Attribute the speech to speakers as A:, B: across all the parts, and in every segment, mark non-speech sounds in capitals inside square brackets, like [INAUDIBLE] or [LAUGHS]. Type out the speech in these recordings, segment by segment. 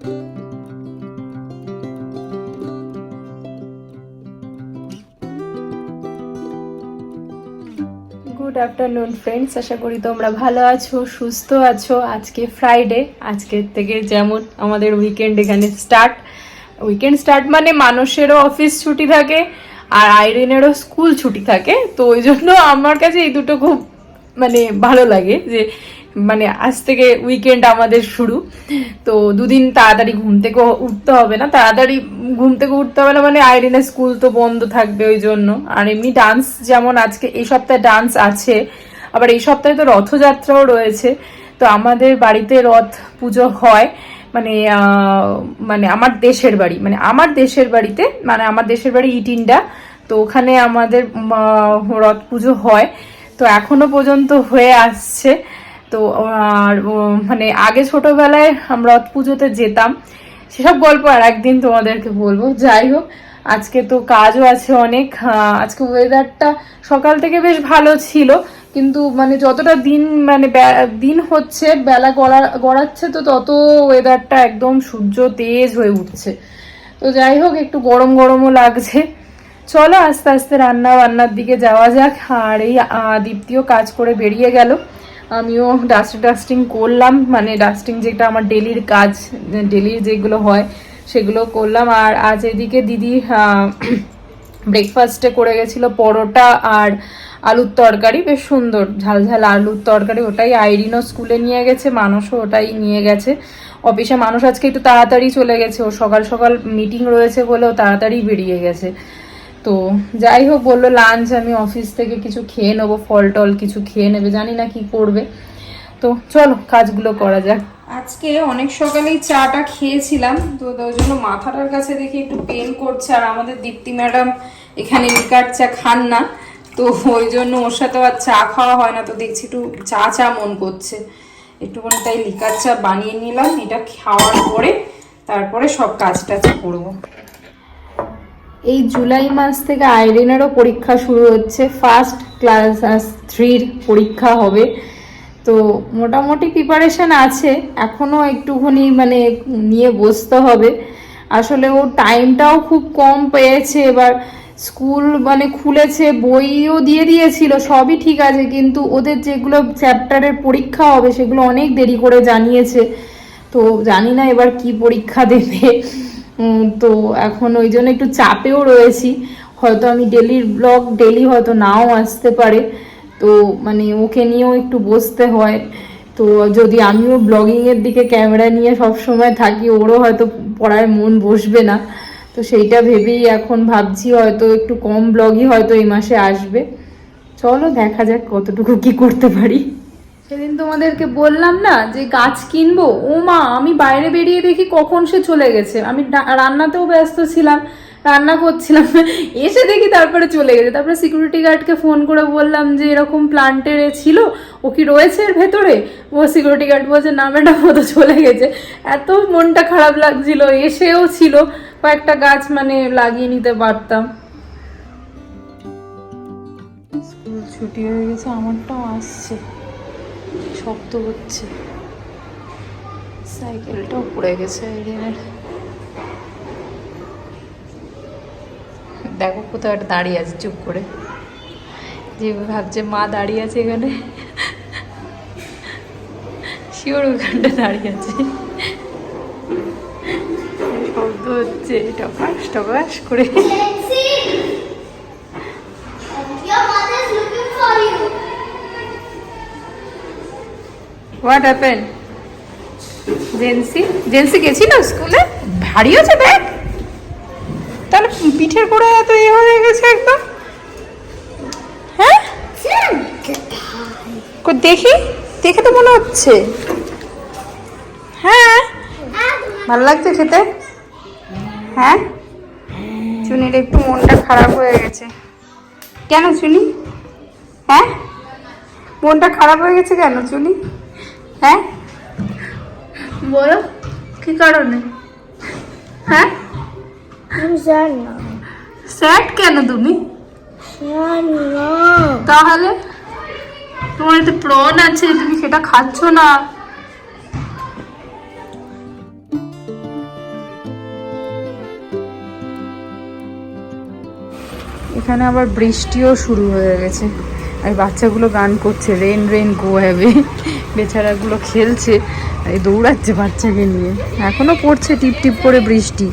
A: Good afternoon friends আশা করি তোমরা ভালো আছো, সুস্থ আছো। আজকে ফ্রাইডে আজকের থেকে যেমন আমাদের উইকেন্ড এখানে স্টার্ট উইকেন্ড স্টার্ট মানে মানুষেরও অফিস ছুটি থাকে আর আইরিনেরও স্কুল ছুটি থাকে। তো ওই জন্য আমার কাছে এই দুটো খুব মানে ভালো লাগে যে মানে আজ থেকে উইকেন্ড আমাদের শুরু। তো দুদিন তাড়াতাড়ি ঘুম থেকে উঠতে হবে না। তাড়াতাড়ি ঘুম থেকে উঠতে হবে না মানে আইরিনের স্কুল তো বন্ধ থাকবে ওই জন্য। আর এমনি ডান্স যেমন আজকে এই সপ্তাহে ডান্স আছে, আবার এই সপ্তাহে তো রথযাত্রাও রয়েছে। তো আমাদের বাড়িতে রথ পুজো হয়। মানে মানে আমার দেশের বাড়ি মানে আমার দেশের বাড়িতে মানে আমার দেশের বাড়ি ইটিন্ডা তো ওখানে আমাদের রথ পুজো হয়। তো এখনও পর্যন্ত হয়ে আসছে। তো, আর মানে আগে ছোটবেলায় আমরা পুজোতে যেতাম। সেসব গল্প আর একদিন তোমাদেরকে বলব। যাই হোক, আজকে তো কাজও আছে অনেক। আজকে ওয়েদারটা সকাল থেকে বেশ ভালো ছিল। কিন্তু মানে যতটা দিন মানে দিন হচ্ছে, বেলা গড়া, গড়াচ্ছে, তো তত ওয়েদারটা একদম সূর্য তেজ হয়ে উঠছে। তো যাই হোক, একটু গরম গরমও লাগছে। চলো আস্তে আস্তে রান্না বান্নার দিকে যাওয়া যাক। আর এই দীপ্তিও কাজ করে বেরিয়ে গেল। আমিও ডাস্ট ডাস্টিং করলাম মানে ডাস্টিং যেটা আমার ডেলির কাজ ডেলির যেগুলো হয় সেগুলো করলাম। আর আজ এদিকে দিদি ব্রেকফাস্টে [CLEARS THROAT] করে গেছিল পরোটা আর আলুর তরকারি। বেশ সুন্দর, ঝাল ঝাল আলুর তরকারি, ওটাই আইরিনও স্কুলে নিয়ে গেছে মানুষও ওটাই নিয়ে গেছে। অফিসে মানুষ আজকে একটু তাড়াতাড়ি চলে গেছে, ও সকাল সকাল মিটিং রয়েছে বলেও তাড়াতাড়ি বেরিয়ে গেছে। তো যাই হোক, বলল লাঞ্চ আমি অফিস থেকে কিছু খেয়ে নেব, ফল টল কিছু খেয়ে নেবে, জানি না কি করবে। তো চলো, কাজগুলো করা যাক। আজকে অনেক সকালেই চাটা খেয়েছিলাম, তো ওই জন্য মাথাটার কাছে দেখি একটু পেন করছে, আর আমাদের দীপ্তি ম্যাডাম এখানে লিকার চা খান না, তো ওই জন্য ওর সাথে আর চা খাওয়া হয় না, তো দেখছি একটু চা চা মন করছে। একটুখানি তাই লিকার চা বানিয়ে নিলাম, এটা খাওয়ার পরে তারপরে সব কাজ টাজ করব। এই জুলাই মাস থেকে আইরিনেরও পরীক্ষা শুরু হচ্ছে। ফার্স্ট ক্লাস থ্রির পরীক্ষা হবে। তো মোটামুটি প্রিপারেশন আছে। এখনও একটুখানি মানে নিয়ে বসতে হবে। আসলে ও টাইমটাও খুব কম পেয়েছে। এবার স্কুল মানে খুলেছে, বইও দিয়ে দিয়েছিল, সবই ঠিক আছে। কিন্তু ওদের যেগুলো চ্যাপ্টারের পরীক্ষা হবে, সেগুলো অনেক দেরি করে জানিয়েছে। তো জানি না এবার কি পরীক্ষা দেবে। তো এখন ওই জন্য একটু চাপেও রয়েছি। হয়তো আমি ডেলির ব্লগ ডেলি হয়তো নাও আসতে পারে। তো মানে ওকে নিয়েও একটু বসতে হয়। তো যদি আমিও ব্লগিংয়ের দিকে ক্যামেরা নিয়ে সব সময় থাকি, ওরও হয়তো পড়ায় মন বসবে না। তো সেইটা ভেবেই এখন ভাবছি হয়তো একটু কম ব্লগই হয়তো এই মাসে আসবে। চলো দেখা যাক কতটুকু কি করতে পারি। সেদিন তোমাদেরকে বললাম না যে গাছ কিনবো? ও মা, আমি বাইরে বেরিয়ে দেখি কখন সে চলে গেছে। আমি রান্নাতেও ব্যস্ত ছিলাম, রান্না করছিলাম, [LAUGHS] এসে দেখি তারপরে চলে গেছে। তারপরে সিকিউরিটি গার্ডকে ফোন করে বললাম যে এরকম প্লান্টের ছিল, ও কি রয়েছে এর ভেতরে? ও সিকিউরিটি গার্ড বলছে, না ম্যাডাম, ও তো চলে গেছে। এত মনটা খারাপ লাগছিল, এসেও ছিল, কয়েকটা গাছ মানে লাগিয়ে নিতে পারতাম। স্কুল ছুটি হয়ে গেছে, আমারটাও আসছে। শব্দ হচ্ছে। সাইকেলটাও পড়ে গেছে আইরিনের দেখো কোথাও একটা দাঁড়িয়ে আছে, চুপ করে। যে ভাবছে, মা দাঁড়িয়ে আছে এখানে? শিওর ওখানটা দাঁড়িয়ে আছে। শব্দ হচ্ছে টকাশ টকাশ করে। হোয়াট হ্যাপেন জেন্সি জেন্সি গেছিল স্কুলে? ভারী আছে ব্যাগ তাহলে পিঠের করে এত ইয়ে হয়ে গেছে একদম। হ্যাঁ? দেখি? দেখে তো মনে হচ্ছে। হ্যাঁ? ভালো লাগছে খেতে? হ্যাঁ? চুনির একটু মনটা খারাপ হয়ে গেছে। কেন চুনি? হ্যাঁ? মনটা খারাপ হয়ে গেছে কেন চুনি? হ্যাঁ? বলো কি কারণে? হ্যাঁ? স্যাড কেন তুমি? তাহলে? তোমার এতে প্রন আছে তুমি সেটা খাচ্ছ না। এখানে আবার বৃষ্টিও শুরু হয়ে গেছে। আর বাচ্চাগুলো গান করছে রেন রেন গো হ্যাভে বেচারাগুলো খেলছে দৌড়াচ্ছে বাচ্চাকে নিয়ে। এখনও পড়ছে টিপ টিপ করে বৃষ্টি।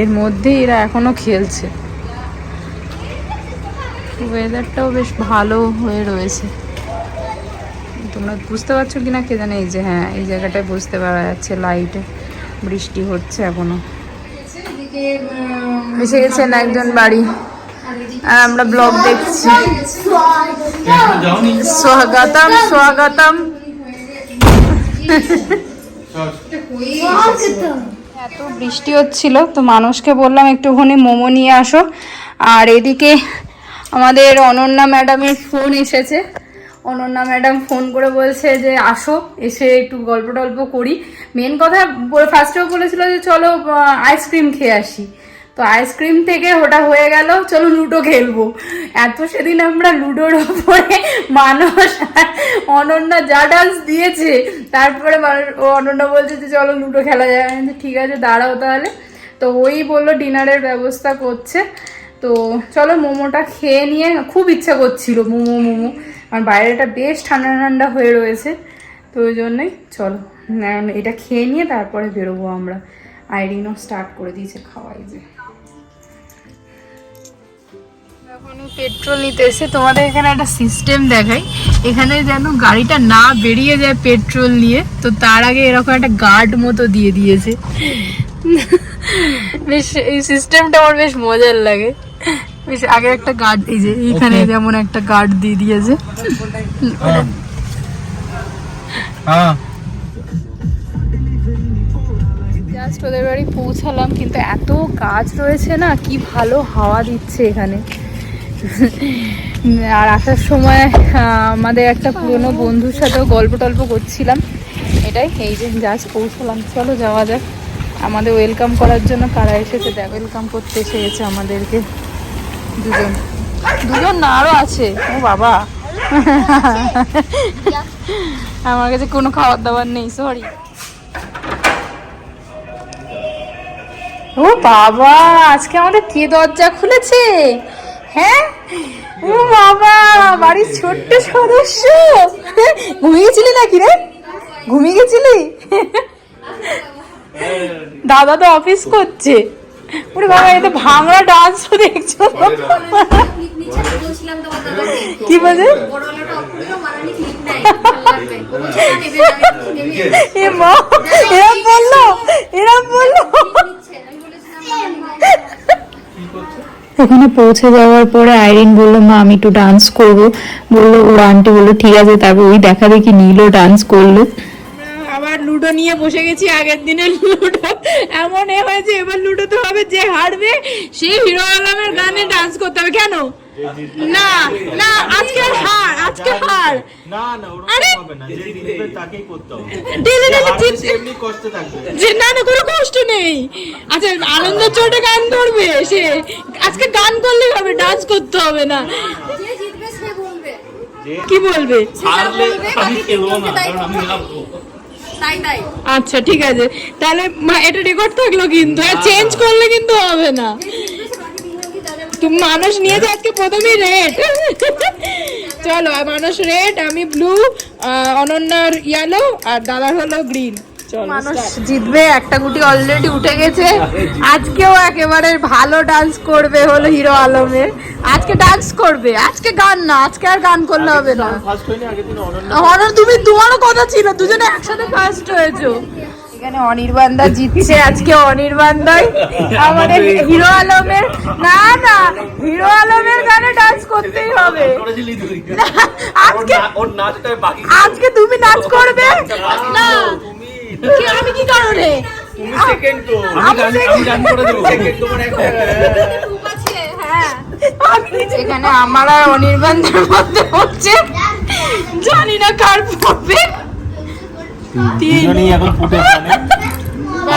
A: এর মধ্যে এরা এখনও খেলছে। ওয়েদারটাও বেশ ভালো হয়ে রয়েছে। তোমরা বুঝতে পারছ কি না কে জানে? এই যে হ্যাঁ এই জায়গাটায় বুঝতে পারা যাচ্ছে লাইটে বৃষ্টি হচ্ছে এখনও। এসে গেছেন একজন বাড়ি। আর আমরা ব্লগ দেখছি। স্বাগতম স্বাগতম। এত বৃষ্টি হচ্ছিল, তো মানুষকে বললাম একটুখানি মোমো নিয়ে আসো। আর এদিকে আমাদের অনন্যা ম্যাডামের ফোন এসেছে। অনন্যা ম্যাডাম ফোন করে বলছে যে, আসো, এসে একটু গল্প টল্প করি। মেন কথা ফার্স্টেও বলেছিল যে, চলো আইসক্রিম খেয়ে আসি। আইসক্রিম থেকে ওটা হয়ে গেল, চলো লুডো খেলব। এত সেদিন আমরা লুডোর ওপরে আর অনন্যা যা ডান্স দিয়েছে, তারপরে ও অনন্যা বলছে যে চলো লুডো খেলা যায় ঠিক আছে, দাঁড়াও তাহলে। তো ওই বলল ডিনারের ব্যবস্থা করছে। তো চলো মোমোটা খেয়ে নিয়ে, খুব ইচ্ছা করছিল মোমো মোমো। আর বাইরেটা বেশ ঠান্ডা ঠান্ডা হয়ে রয়েছে, তো ওই জন্যই চলো। এটা খেয়ে নিয়ে তারপরে বেরোবো আমরা। আইরিনও স্টার্ট করে দিয়েছে খাওয়াই যে। এখন পেট্রোল নিতে এসে তোমাদের এখানে একটা সিস্টেম দেখাই। এখানে যেন গাড়িটা না বেরিয়ে যায় পেট্রোল নিয়ে তো তার আগে এরকম একটা গার্ড মতো দিয়ে দিয়েছে। বেশ এই সিস্টেমটা আমার বেশ মজার লাগে। বেশ আগে একটা গার্ড এই যে এইখানে যেমন একটা গার্ড দিয়ে দিয়েছে।
B: হ্যাঁ।
A: জাস্ট ওদের বাড়ি পৌঁছালাম কিন্তু এত কাজ রয়েছে না কি ভালো হাওয়া দিচ্ছে এখানে। [LAUGHS] আর আসার সময় আমাদের একটা পুরনো বন্ধুর সাথেও গল্প টল্প করছিলাম। এটাই, এই যে জাস্ট পৌঁছলাম। চলো যাওয়া যাক। আমাদের ওয়েলকাম করার জন্য কারা এসেছে? দেখ, ওয়েলকাম করতে এসে গেছে আমাদেরকে দুজন। দুজন না আরও আছে। ও বাবা। [LAUGHS] আমার কাছে কোনো খাবার দাবার নেই সরি ও বাবা, আজকে আমাদের কে দরজা খুলেছে? হ্যাঁ? ও বাবা বাড়ির ছোট্ট সদস্য। ঘুমিয়ে গেছিলি নাকি রে? ঘুমিয়ে গেছিলি? দাদা তো অফিস করছে। ওরে বাবা এটা ভাঙড়া ডান্স দেখছ কি বলছে? এ মা এরম বলল এরম বলল।
C: ওখানে পৌঁছে যাওয়ার পরে আইরিন বলল, মা, আমি একটু ডান্স করব। বলল ও আন্টি বলল, ঠিক আছে। তারপর ওই দেখা দেখি নীলও ডান্স করল।
A: আবার লুডো নিয়ে বসে গেছি, আগের দিনের লুডো। এমন হয়েছে, এবার লুডো তো হবে যে হারবে সে হিরো আলমের গানে ডান্স করতে হবে। কেন? না না আজকে হার আজকে হার।
B: না না ওরকম হবে না যে জিতবে তাকেই করতে হবে।
A: ডেলি ডেলি
B: এমনি কষ্ট থাকবে।
A: যে না না কোনো কষ্ট নেই। আচ্ছা আনন্দ চোটে গান করবে সে। আজকে গান করলেই হবে ডান্স করতে হবে না।
D: যে জিতবে সে বলবে।
A: কি বলবে?
B: হারলে আমি খেলব না কারণ আমি হারবো।
D: তাই তাই।
A: আচ্ছা ঠিক আছে। তাহলে এটা রেকর্ড থাকল কিন্তু চেঞ্জ করলে কিন্তু হবে না। তুমি মানুষ নিয়েছে আজকে প্রথমেই রেড চলো মানুষ রেড আমি ব্লু অনন্যার ইয়েলো আর দাদার হলো গ্রিন মানুষ জিতবে একটা গুটি অলরেডি উঠে গেছে। আজকেও একেবারে ভালো ডান্স করবে হলো হিরো আলমের আজকে ডান্স করবে আজকে গান না আজকে আর গান করলে হবে না। অনর তুমি তোমারও কথা ছিল দুজনে একসাথে ফার্স্ট হয়েছো। এখানে অনির্বাণদা জিতছে আজকে অনির্বাণদাই [LAUGHS] আমাদের হিরো আলমের না না হিরো আলমের গানে ডান্স করতেই হবে। [LAUGHS] আজকে
B: ওর না- বাকি
A: আজকে তুমি নাচ করবে? না।
B: তুমি
A: আমি কি কারণে? হ্যাঁ। এখানে আমার আর অনির্বাণদের মধ্যে হচ্ছে জানি না কার পড়বে
B: দুজনেই এখন ফুটে জানে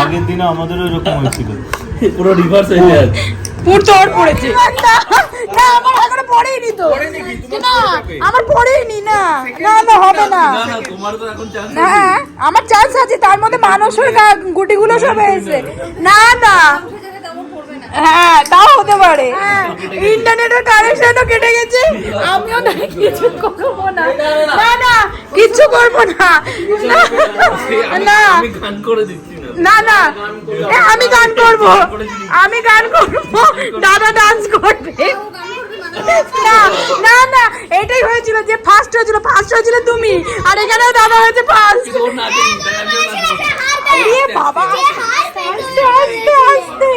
B: আগের দিনে আমাদেরও এরকম হয়েছিল। পুরো রিভার্স হয়ে যায়।
A: পুর তোর পড়েছে। না আমার এখনও পড়েইনি তো। না আমার পড়েইনি না। না না হবে না।
B: তোমার চান্স
A: হ্যাঁ আমার চান্স আছে তার মধ্যে মানুষের গুটিগুলো সব এসে না না হ্যাঁ তাও হতে পারে। ইন্টারনেটের কানেকশনও কেটে গেছে। আমিও না কিছু করব না। না না কিচ্ছু করব না। না
B: আমি গান
A: না
B: না।
A: না আমি গান করব। আমি গান করব। দাদা ডান্স করবে। না না না। এটাই হয়েছিল যে ফার্স্ট হয়েছিল ফার্স্ট হয়েছিল তুমি। আর এখানে দাদা হয়েছে ফার্স্ট বাবা। আস্তে আস্তে আস্তে।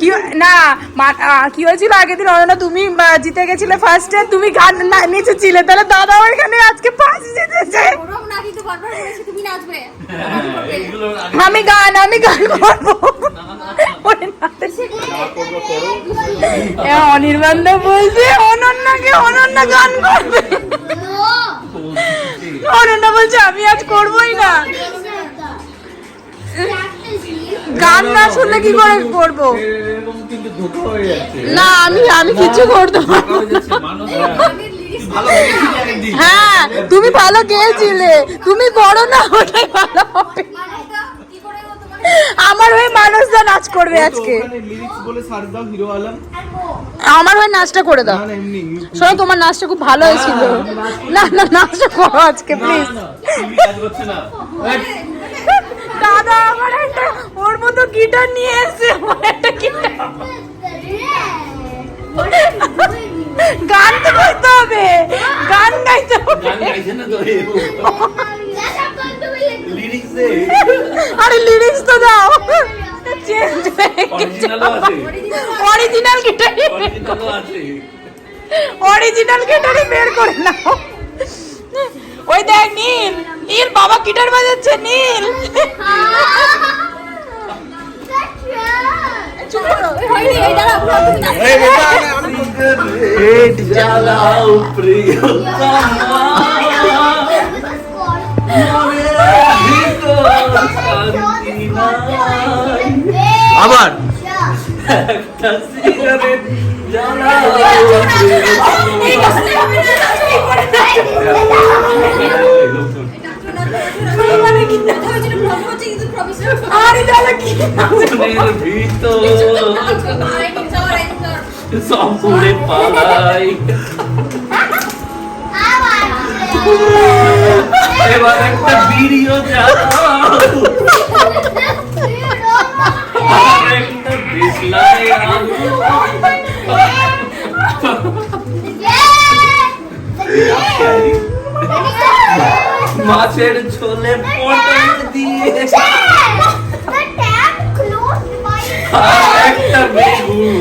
A: কি না কি হয়েছিল? আগের দিন অনন্যা তুমি জিতে গেছিলে ফার্স্টে তুমি গান না নিচেছিলে তাহলে দাদা এখানে আজকে ফার্স্ট জিতেছে। আমি গান আমি গান করব। অনির্বাণ বলছে অনন্যাকে অনন্যা গান করবে। অনন্যা বলছে আমি আজ করবোই না। গান না শুনলে কি করে করব?
B: হয়ে
A: না আমি আমি কিছু করতে পারব
B: হয়ে।
A: হ্যাঁ তুমি ভালো গেয়েছিলে তুমি করো না ওটাই ভালো হবে।
D: কি করে ও তোমার
A: আমার হয়ে মানুষদা নাচ করবে আজকে।
E: ওখানে লিরিক্স বলে সার্চ দাও হিরো আলম
A: আমার হয়ে নাচটা করে দাও।
E: না না এমনি
A: শোনো তোমার নাচটা খুব ভালো হয়েছিল। না না নাচটা করো আজকে প্লিজ
B: না, তুমি কাজ করছে না
A: দাদা আমার একটা ওর মতো গিটার নিয়ে এসেছে আমার একটা গিটার গান তো গাইতে হবে। গান গাইতে হবে। আরে লিরিক্স তো দাও। চেঞ্জ অরিজিনাল গিটার অরিজিনাল গিটারই বের করে নাও। ওই দেখ নীল। নীল বাবা গিটার বাজাচ্ছে নীল।
B: জ্বালাও
E: আবার
B: জ্বালাও [LAUGHS]
D: যাও যাও
B: উড়ে পালাই এবার একটা ভিডিও আর একটা বিছনায় আলো মাছের ঝোলে পটল দিয়ে। একটা বেগুন।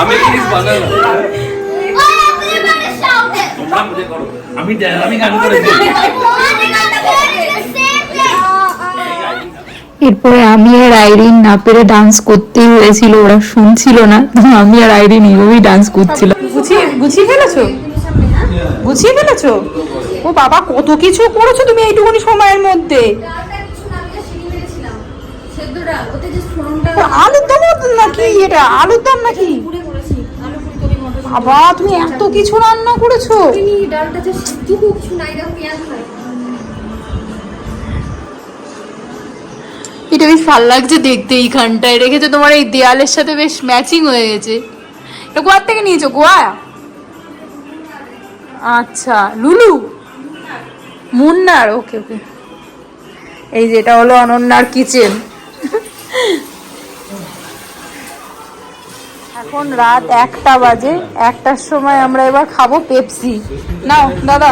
B: আমি জিনিস বানালাম। তোমরা মজা করো। আমি আমি গান করে
C: এরপরে আমি আর আইরিন না পেরে ডান্স করতেই হয়েছিল ওরা শুনছিল না আমি আর আইরিন এইভাবেই ডান্স করছিলাম।
A: গুছিয়ে গুছিয়ে ফেলেছো? গুছিয়ে ফেলেছো? ও বাবা কত কিছু করেছ তুমি এইটুকুনি সময়ের মধ্যে? আলুর দম নাকি এটা? আলুর দম নাকি? বাবা তুমি এত কিছু রান্না করেছ?
D: চিনি ডালটা যে সিদ্ধ কিছু নাই দেখো পেঁয়াজ নাই।
A: এটা বেশ ভালো লাগছে দেখতে এইখানটায়। রেখেছো তোমার এই দেয়ালের সাথে বেশ ম্যাচিং হয়ে গেছে। এটা গোয়ার থেকে নিয়েছো? গোয়া? আচ্ছা লুলু? মুন্নার ওকে ওকে। এই যে এটা হলো অনন্যার কিচেন। এখন রাত একটা বাজে একটার সময় আমরা এবার খাব পেপসি। নাও দাদা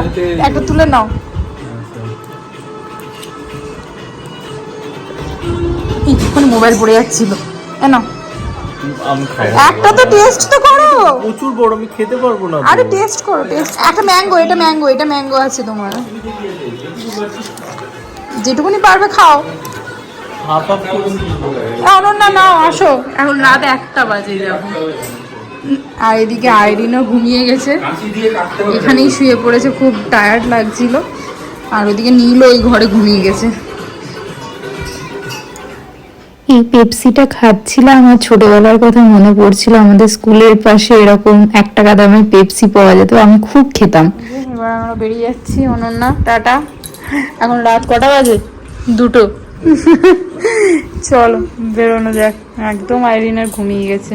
A: একটা তুলে নাও। এখন মোবাইল পড়ে যাচ্ছিল। নাও। একটা তো টেস্ট তো করো।
E: প্রচুর বড় আমি খেতে পারব না।
A: আরে টেস্ট করো টেস্ট। একটা ম্যাঙ্গো এটা ম্যাঙ্গো এটা ম্যাঙ্গো আছে তোমার। যেটুকুনি পারবে খাও। অনন্যা নাও আসো। এখন রাত একটা বাজে দেখো। আর এদিকে আইরিনও ঘুমিয়ে গেছে। এখানেই শুয়ে পড়েছে খুব টায়ার্ড লাগছিল। আর ওদিকে নীলও ওই ঘরে ঘুমিয়ে গেছে।
C: এই পেপসিটা খাচ্ছিলাম আমার ছোটবেলার কথা মনে পড়ছিল। আমাদের স্কুলের পাশে এরকম এক টাকা দামের পেপসি পাওয়া যেত আমি খুব খেতাম।
A: এবার আমরা বেরিয়ে যাচ্ছি অনন্যা টাটা। এখন রাত কটা বাজে? দুটো। চলো বেরোনো যাক। একদম আইরিনের ঘুমিয়ে গেছে।